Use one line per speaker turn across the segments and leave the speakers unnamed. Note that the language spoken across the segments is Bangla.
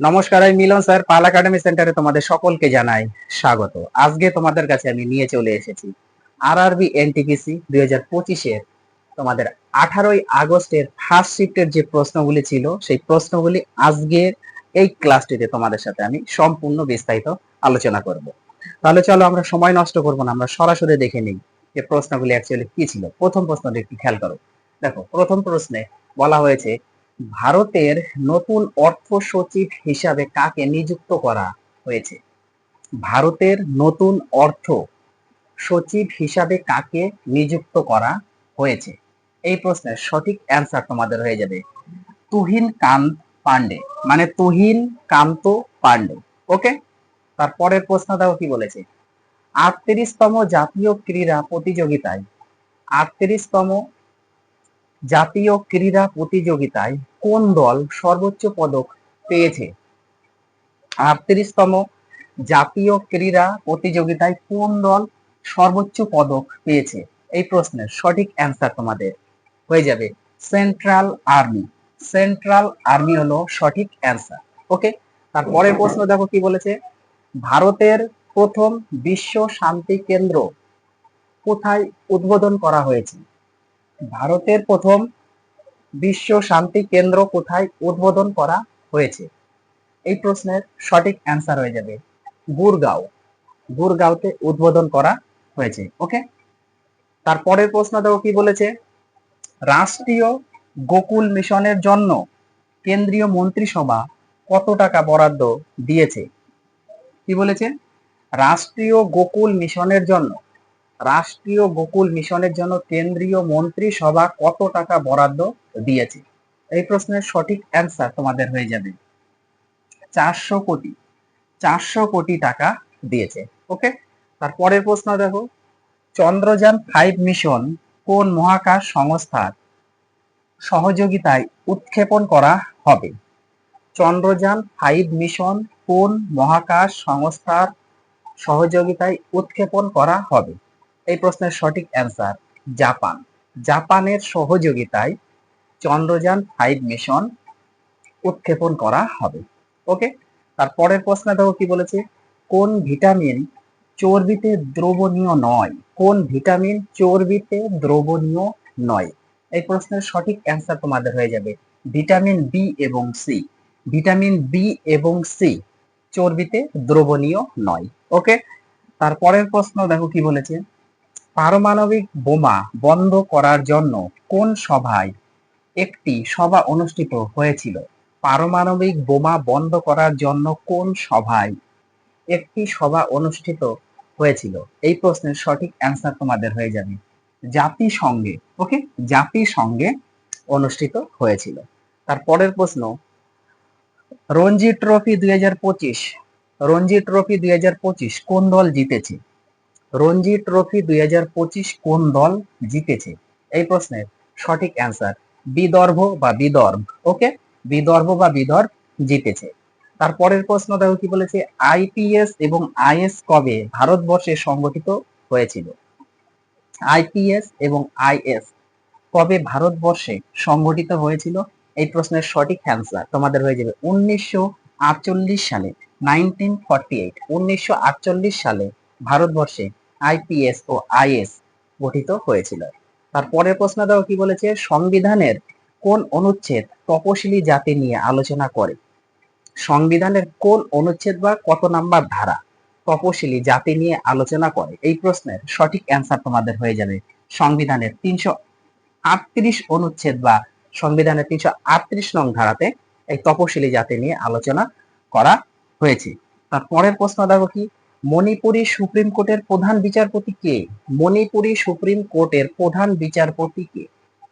নমস্কার, আমি মিলন স্যার, পাল একাডেমি সেন্টারে তোমাদের সকলকে জানাই স্বাগত। আজকে তোমাদের কাছে আমি নিয়ে চলে এসেছি আর আর আরবি এনটিপিসি দুই হাজার পঁচিশের তোমাদের আঠারোই আগস্টের ফার্স্ট শিফটের যে প্রশ্নগুলি ছিল, সেই প্রশ্নগুলি আজকের এই ক্লাসটিতে তোমাদের সাথে আমি সম্পূর্ণ বিস্তারিত আলোচনা করব। তাহলে চলো আমরা সময় নষ্ট করব না, আমরা সরাসরি দেখে নিই যে প্রশ্নগুলি অ্যাকচুয়ালি কি ছিল। প্রথম প্রশ্নটি একটু খেয়াল করো। দেখো, প্রথম প্রশ্নে বলা হয়েছে ভারতের নতুন অর্থ সচিব হিসাবে কাকে নিযুক্ত করা হয়েছে? ভারতের নতুন অর্থ সচিব হিসাবে কাকে নিযুক্ত করা হয়েছে? এই প্রশ্নের সঠিক অ্যান্সার তোমাদের হয়ে যাবে তুহিন কান্ত পান্ডে। মানে তুহিন কান্ত পান্ডে। ওকে তারপরের প্রশ্ন দেখো কি বলেছে? আটত্রিশতম জাতীয় ক্রীড়া প্রতিযোগিতায় আটত্রিশতম জাতীয় ক্রীড়া প্রতিযোগিতায় কোন দল সর্বোচ্চ পদক পেয়েছে? আটত্রিশতম জাতীয় ক্রীড়া প্রতিযোগিতায় কোন দল সর্বোচ্চ পদক পেয়েছে? এই প্রশ্নের সঠিক অ্যান্সার তোমাদের হয়ে যাবে সেন্ট্রাল আর্মি সেন্ট্রাল আর্মি হলো সঠিক অ্যান্সার ওকে তারপরের প্রশ্ন দেখো কি বলেছে? ভারতের প্রথম বিশ্ব শান্তি কেন্দ্র কোথায় উদ্বোধন করা হয়েছে? ভারতের প্রথম বিশ্ব শান্তি কেন্দ্র কোথায় উদ্বোধন করা হয়েছে? এই প্রশ্নের সঠিক অ্যান্সার হয়ে যাবে গুরগাঁও। গুরগাঁওতে উদ্বোধন করা হয়েছে ওকে তারপরের প্রশ্ন দেখো কি বলেছে? রাষ্ট্রীয় গোকুল মিশনের জন্য কেন্দ্রীয় মন্ত্রিসভা কত টাকা বরাদ্দ দিয়েছে? কি বলেছে? রাষ্ট্রীয় গোকুল মিশনের জন্য রাষ্ট্রীয় গোকুল মিশনের জন্য কেন্দ্রীয় মন্ত্রিসভা কত টাকা বরাদ্দ দিয়েছে? এই প্রশ্নের সঠিক অ্যান্সার তোমাদের হয়ে যাবে। চারশো কোটি চারশো কোটি টাকা দিয়েছে ওকে তারপরের প্রশ্ন দেখো, চন্দ্রযান ফাইভ মিশন কোন মহাকাশ সংস্থার সহযোগিতায় উৎক্ষেপণ করা হবে? চন্দ্রযান ফাইভ মিশন কোন মহাকাশ সংস্থার সহযোগিতায় উৎক্ষেপণ করা হবে? এই প্রশ্নের সঠিক অ্যান্সার জাপান। জাপানের সহযোগিতায় চন্দ্রযান ফাইভ মিশন উৎক্ষেপণ করা হবে। ওকে তারপরের প্রশ্ন দেখো কি বলেছে? কোন ভিটামিন চর্বিতে দ্রবণীয় নয়? কোন ভিটামিন চর্বিতে দ্রবণীয় নয়? এই প্রশ্নের সঠিক অ্যান্সার তোমাদের হয়ে যাবে ভিটামিন বি এবং সি ভিটামিন বি এবং সি চর্বিতে দ্রবণীয় নয়। ওকে তারপরের প্রশ্ন দেখো কি বলেছে? পারমাণবিক বোমা বন্ধ করার জন্য কোন সভায় একটি সভা অনুষ্ঠিত হয়েছিল? পারমাণবিক বোমা বন্ধ করার জন্য কোন সভায় একটি সভা অনুষ্ঠিত হয়েছিল? এই প্রশ্নের সঠিক অ্যান্সার তোমাদের হয়ে যাবে। জাতিসংঘে ওকে জাতিসংঘে অনুষ্ঠিত হয়েছিল। তারপরের প্রশ্ন, রঞ্জি ট্রফি দুই হাজার পঁচিশ, রঞ্জি ট্রফি দুই হাজার পঁচিশ কোন দল জিতেছে? রঞ্জি ট্রফি দুই হাজার পঁচিশ কোন দল জিতেছে? এই প্রশ্নের সঠিক অ্যান্সার বিদর্ভ বা বিদর্ভ ওকে বিদর্ভ বা বিদর্ভ জিতেছে। তারপরের প্রশ্ন দেখো কি বলেছে আইপিএস এবং আইএস কবে ভারতবর্ষে সংগঠিত হয়েছিল? আইপিএস এবং আইএস কবে ভারতবর্ষে সংগঠিত হয়েছিল? এই প্রশ্নের সঠিক অ্যান্সার তোমাদের হয়ে যাবে উনিশশো আটচল্লিশ সালে নাইনটিন ফর্টি এইট উনিশশো আটচল্লিশ সালে ভারতবর্ষে আইপিএস ও আইএস গঠিত হয়েছিল। তারপরের প্রশ্ন দাও কি বলেছে? সংবিধানের কোন অনুচ্ছেদ তপশিলি জাতি নিয়ে আলোচনা করে? সংবিধানের কোন অনুচ্ছেদ বা কত নাম্বার ধারা তপশিলি জাতি নিয়ে আলোচনা করে? এই প্রশ্নের সঠিক অ্যান্সার তোমাদের হয়ে যাবে সংবিধানের তিনশো আটত্রিশ অনুচ্ছেদ বা সংবিধানের তিনশো আটত্রিশ নং ধারাতে এই তপশিলি জাতি নিয়ে আলোচনা করা হয়েছে। তারপরের প্রশ্ন দেখো কি? মণিপুরি সুপ্রিম কোর্টের প্রধান বিচারপতি কে? মণিপুরি সুপ্রিম কোর্টের প্রধান বিচারপতি কে?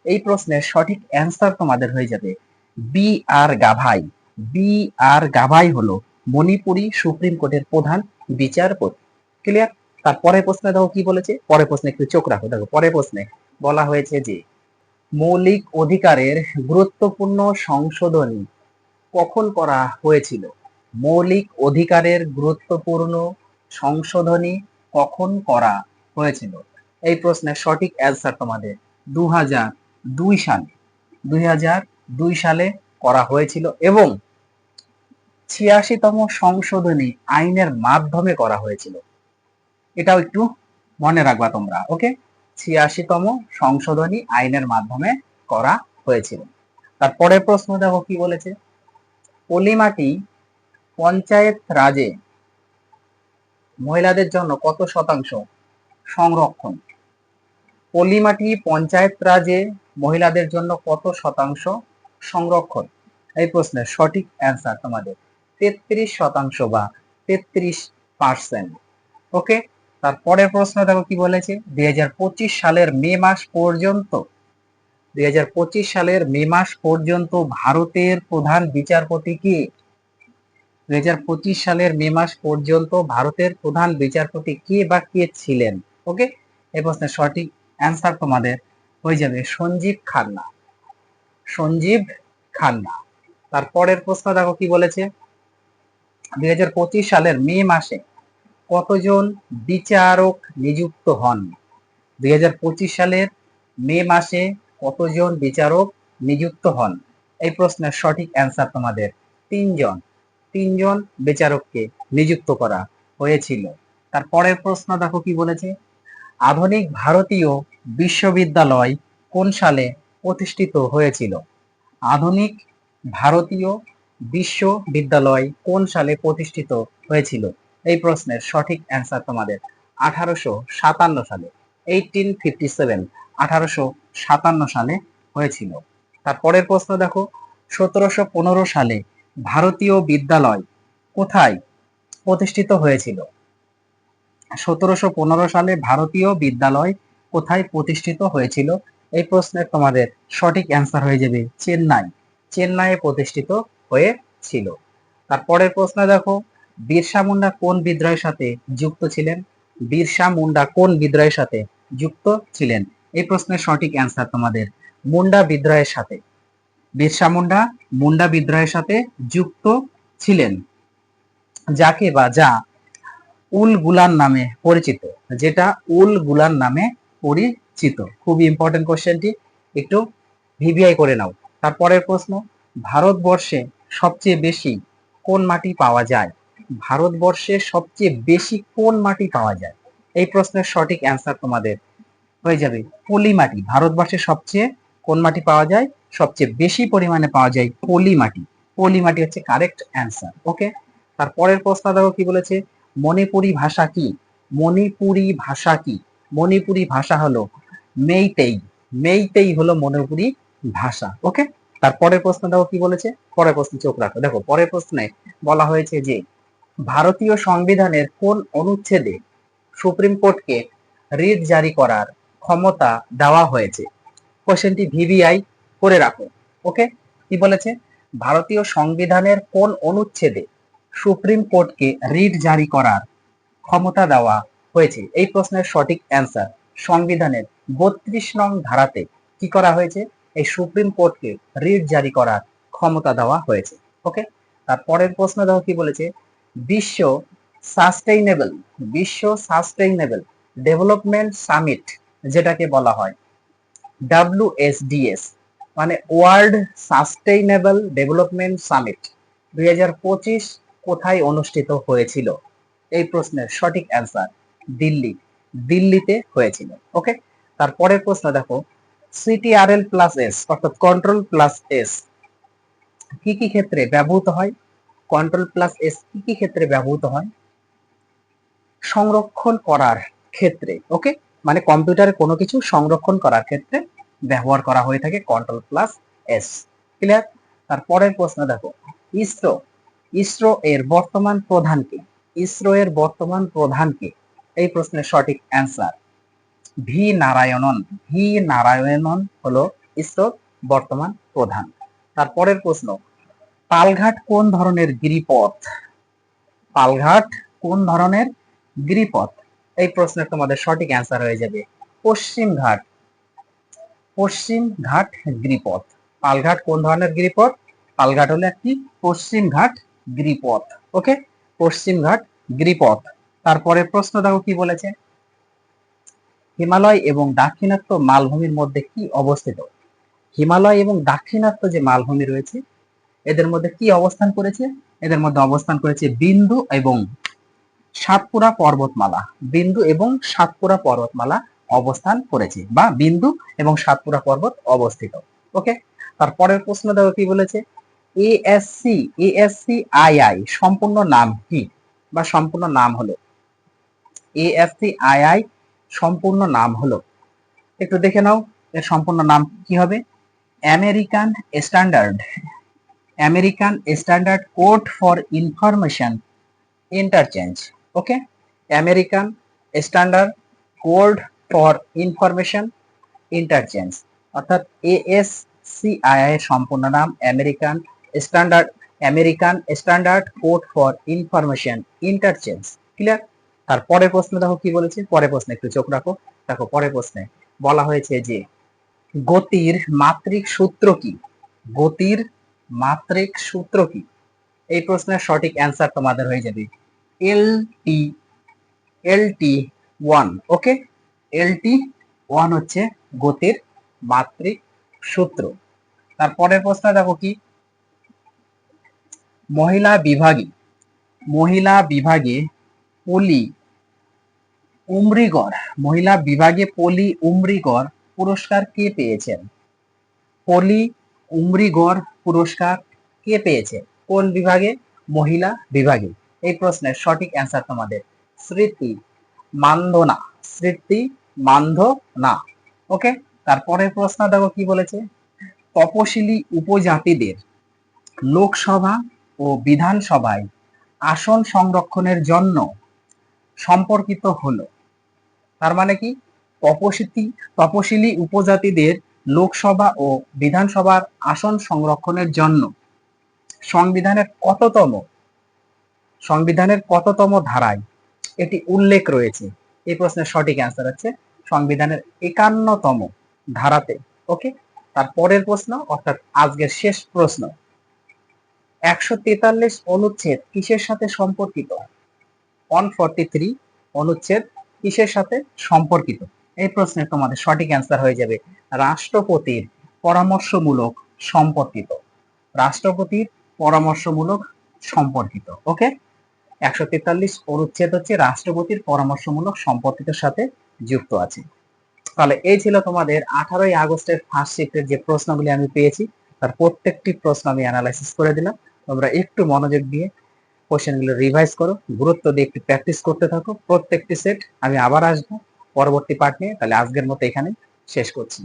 এই প্রশ্নের সঠিক অ্যান্সার তোমাদের হয়ে যাবে B R Gavai B R Gavai হলো মণিপুরি সুপ্রিম কোর্টের প্রধান বিচারপতি। ক্লিয়ার তার পরের প্রশ্নে দেখো কি বলেছে? পরের প্রশ্নে একটু চোখ রাখো। দেখো, পরের প্রশ্নে বলা হয়েছে যে, মৌলিক অধিকারের গুরুত্বপূর্ণ সংশোধনী কখন করা হয়েছিল? মৌলিক অধিকারের গুরুত্বপূর্ণ সংশোধনী কখন করা হয়েছিল? এই প্রশ্নের সঠিক অ্যান্সার তোমাদের দু দুই সালে দুই দুই সালে করা হয়েছিল এবং ছিয়াশিতম সংশোধনী আইনের মাধ্যমে করা হয়েছিল। এটাও একটু মনে রাখবা তোমরা ওকে ছিয়াশিতম সংশোধনী আইনের মাধ্যমে করা হয়েছিল। তারপরের প্রশ্ন দেখো কি বলেছে? পলিমাটি পঞ্চায়েত রাজে মহিলাদের জন্য কত শতাংশ? সংরক্ষণ। পলিমাটি পঞ্চায়েত রাজে মহিলাদের জন্য কত শতাংশ? সংরক্ষণ। এই প্রশ্নের সঠিক অ্যান্সার তোমাদের তেত্রিশ শতাংশ বা তেত্রিশ পার্সেন্ট ওকে তারপরের প্রশ্ন দেখো কি বলেছে? দুই হাজার পঁচিশ সালের মে মাস পর্যন্ত, দুই হাজার পঁচিশ সালের মে মাস পর্যন্ত ভারতের প্রধান বিচারপতি কে? দুই হাজার পঁচিশ সালের মে মাস পর্যন্ত ভারতের প্রধান বিচারপতি কে বা কে ছিলেন? ওকে এই প্রশ্নের সঠিক অ্যান্সার তোমাদের হয়ে যাবে সঞ্জীব খান্না। সঞ্জীব খান্না। তারপরের প্রশ্ন দেখো কি বলেছে? দুই সালের মে মাসে কতজন বিচারক নিযুক্ত হন? দুই হাজার পঁচিশ সালের মে মাসে কতজন বিচারক নিযুক্ত হন? এই প্রশ্নের সঠিক অ্যান্সার তোমাদের তিনজন। তিনজন বিচারককে নিযুক্ত করা হয়েছিল। তার পরের প্রশ্ন দেখো কি বলেছে? আধুনিক ভারতীয় বিশ্ববিদ্যালয় কোন সালে প্রতিষ্ঠিত হয়েছিল? আধুনিক ভারতীয় বিশ্ববিদ্যালয় কোন সালে প্রতিষ্ঠিত হয়েছিল? এই প্রশ্নের সঠিক অ্যান্সার তোমাদের আঠারোশো সাতান্ন সালে এইটিন ফিফটি সেভেন আঠারোশো সাতান্ন সালে হয়েছিল। তারপরের প্রশ্ন দেখো, সতেরোশো পনেরো সালে ভারতীয় বিদ্যালয় কোথায় প্রতিষ্ঠিত হয়েছিল? সতেরোশো পনেরো সালে ভারতীয় বিদ্যালয় কোথায় প্রতিষ্ঠিত হয়েছিল? এই প্রশ্নের তোমাদের সঠিক অ্যান্সার হয়ে যাবে চেন্নাই। চেন্নাইয়ে প্রতিষ্ঠিত হয়েছিল। তারপরের প্রশ্ন দেখো, বিরসা মুন্ডা কোন বিদ্রোহের সাথে যুক্ত ছিলেন? বিরসা মুন্ডা কোন বিদ্রোহের সাথে যুক্ত ছিলেন? এই প্রশ্নের সঠিক অ্যান্সার তোমাদের মুন্ডা বিদ্রোহের সাথে। বিরসা মুন্ডা মুন্ডা বিদ্রোহের সাথে যুক্ত ছিলেন। যাকে বা যা উল গুলান নামে পরিচিত, যেটা উল গুলান নামে পরিচিত। খুব ইম্পর্টেন্ট কোশ্চেনটি একটু ভিভিআই করে নাও। তারপরের প্রশ্ন, ভারতবর্ষে সবচেয়ে বেশি কোন মাটি পাওয়া যায়? ভারতবর্ষে সবচেয়ে বেশি কোন মাটি পাওয়া যায়? এই প্রশ্নের সঠিক অ্যান্সার তোমাদের হয়ে যাবে। পলি মাটি, ভারতবর্ষে সবচেয়ে কোন মাটি পাওয়া যায়? সবচেয়ে বেশি পরিমাণে পাওয়া যায় পলি মাটি। পলি মাটি হচ্ছে কারেক্ট অ্যান্সার ওকে তারপরের প্রশ্ন দেখো কি বলেছে, মণিপুরি ভাষা কি? মণিপুরি ভাষা কি? মণিপুরি ভাষা হলো মেইতেই মেইতেই হলো মণিপুরি ভাষা ওকে তারপরের প্রশ্ন দেখো কি বলেছে, পরের প্রশ্ন চোখ রাখো। দেখো, পরের প্রশ্নে বলা হয়েছে যে, ভারতীয় সংবিধানের কোন অনুচ্ছেদে সুপ্রিম কোর্টকে রিট জারি করার ক্ষমতা দেওয়া হয়েছে? কোশ্চেনটি ভিভিআই করে রাখো ওকে কি বলেছে? ভারতীয় সংবিধানের কোন অনুচ্ছেদে সুপ্রিম কোর্টকে রিট জারি করার ক্ষমতা দেওয়া হয়েছে? এই প্রশ্নের সঠিক অ্যান্সার সংবিধানের বত্রিশ নং ধারাতে কি করা হয়েছে? এই সুপ্রিম কোর্টকে রিট জারি করার ক্ষমতা দেওয়া হয়েছে ওকে তারপরের প্রশ্ন দেখো কি বলেছে? বিশ্ব সাস্টেইনেবল বিশ্ব সাস্টেইনেবল ডেভেলপমেন্ট সামিট যেটাকে বলা হয় ডাব্লিউএসডিএস মানে ওয়ার্ল্ড সাস্টেইনেবল ডেভেলপমেন্ট সামিট দুই কোথায় অনুষ্ঠিত হয়েছিল? এই প্রশ্নের সঠিক অ্যান্সার দিল্লি। দিল্লিতে হয়েছিল, ওকে? তারপরের প্রশ্ন দেখো। সিটিআরএল প্লাস এস, অর্থাৎ কন্ট্রোল প্লাস এস, কি কি ক্ষেত্রে ব্যবহৃত হয়? কন্ট্রোল প্লাস এস কি কি ক্ষেত্রে ব্যবহৃত হয়? সংরক্ষণ করার ক্ষেত্রে, ওকে? মানে কম্পিউটারে কোনো কিছু সংরক্ষণ করার ক্ষেত্রে ব্যবহার করা হয়ে থাকে কন্ট্রোল প্লাস এস ক্লিয়ার তারপরের প্রশ্ন দেখো, ইসরো ইসরো এর বর্তমান প্রধান কে? ইসরো এর বর্তমান প্রধান কে? এই প্রশ্নের সঠিক answer V Narayanan V Narayanan হলো ইসরোর বর্তমান প্রধান। তারপরের প্রশ্ন, পালঘাট কোন ধরনের গিরিপথ? পালঘাট কোন ধরনের গিরিপথ? এই প্রশ্নের তোমাদের সঠিক অ্যান্সার হয়ে যাবে পশ্চিম ঘাট পশ্চিম ঘাট গিরিপথ। পালঘাট কোন ধরনের গিরিপথ? পালঘাট হলো একটি পশ্চিম ঘাট গিরিপথ, ওকে? পশ্চিম ঘাট গিরিপথ। তারপরে প্রশ্ন দেখো কি বলেছে? হিমালয় এবং দাক্ষিণাত্য মালভূমির মধ্যে কি অবস্থিত? হিমালয় এবং দাক্ষিণাত্য যে মালভূমি রয়েছে, এদের মধ্যে কি অবস্থান করেছে? এদের মধ্যে অবস্থান করেছে বিন্দু এবং সাতপুরা পর্বতমালা। বিন্দু এবং সাতপুরা পর্বতমালা অবস্থান করেছে বা বিন্দু এবং সাতপুরা পর্বত অবস্থিত। ওকে? তারপরের প্রশ্ন দেখো কি বলেছে? এএসসি এএসসি আইআই সম্পূর্ণ নাম কি? বা সম্পূর্ণ নাম হলো? এএসসি আইআই সম্পূর্ণ নাম হলো। একটু দেখে নাও এর সম্পূর্ণ নাম কি হবে? American standard American standard code for information interchange okay? American standard code for information interchange অর্থাৎ এএসসিআই এর সম্পূর্ণ নাম American standard American standard code for information interchange clear তার পরের প্রশ্ন দেখো কি বলেছে? পরের প্রশ্নে একটু চোখ রাখো। দেখো, পরের প্রশ্নে বলা হয়েছে যে গতির মাত্রিক সূত্র কি? গতির মাত্রিক সূত্র কি? এই প্রশ্নের সঠিক অ্যান্সার তোমাদের হয়ে যাবে L T L T one ওকে এল টি ওয়ান হচ্ছে গতির মাত্রিক সূত্র। তারপরের প্রশ্ন দেখো কি? মহিলা বিভাগে মহিলা বিভাগে পলি উমরিগড় মহিলা বিভাগে পলি উমরিগড় পুরস্কার কে পেয়েছেন? পলি উমরিগড় পুরস্কার কে পেয়েছে? কোন বিভাগে? মহিলা বিভাগে। এই প্রশ্নের সঠিক অ্যান্সার তোমাদের, স্মৃতি মান্ধনা স্মৃতি মান্ধ না। ওকে তারপরে প্রশ্ন দেখো কি বলেছে? তপশিলি উপজাতিদের লোকসভা ও বিধানসভায় আসন সংরক্ষণের জন্য সম্পর্কিত হলো। তার মানে কি? তপশিলি তপশিলি উপজাতিদের লোকসভা ও বিধানসভার আসন সংরক্ষণের জন্য সংবিধানের কততম সংবিধানের কততম ধারায় এটি উল্লেখ রয়েছে। এই প্রশ্নের সঠিক অ্যান্সার হচ্ছে সংবিধানের একান্নতম ধারাতে ওকে তার পরের প্রশ্ন, অর্থাৎ আজকের শেষ প্রশ্ন। একশো তেতাল্লিশ অনুচ্ছেদ কিসের সাথে সম্পর্কিত? ওয়ান ফর্টি থ্রি অনুচ্ছেদ কিসের সাথে সম্পর্কিত? এই প্রশ্নের তোমাদের সঠিক অ্যান্সার হয়ে যাবে, রাষ্ট্রপতির পরামর্শমূলক সম্পর্কিত। রাষ্ট্রপতির পরামর্শমূলক সম্পর্কিত ওকে একশো তেতাল্লিশ অনুচ্ছেদ হচ্ছে রাষ্ট্রপতির পরামর্শমূলক সম্পর্কিতের সাথে যুক্ত আছে। তাহলে এই ছিল তোমাদের আঠারোই আগস্টের ফার্স্ট শিফটের যে প্রশ্নগুলি আমি পেয়েছি, তার প্রত্যেকটি প্রশ্ন আমি অ্যানালাইসিস করে দিলাম। তোমরা একটু মনোযোগ দিয়ে কোশ্চেনগুলো রিভাইজ করো, গুরুত্ব দিয়ে একটু প্র্যাকটিস করতে থাকো। প্রত্যেকটি সেট আমি আবার আসব, পরবর্তী পার্ট নিয়ে। তাহলে আজকের মতো এখানে শেষ করছি।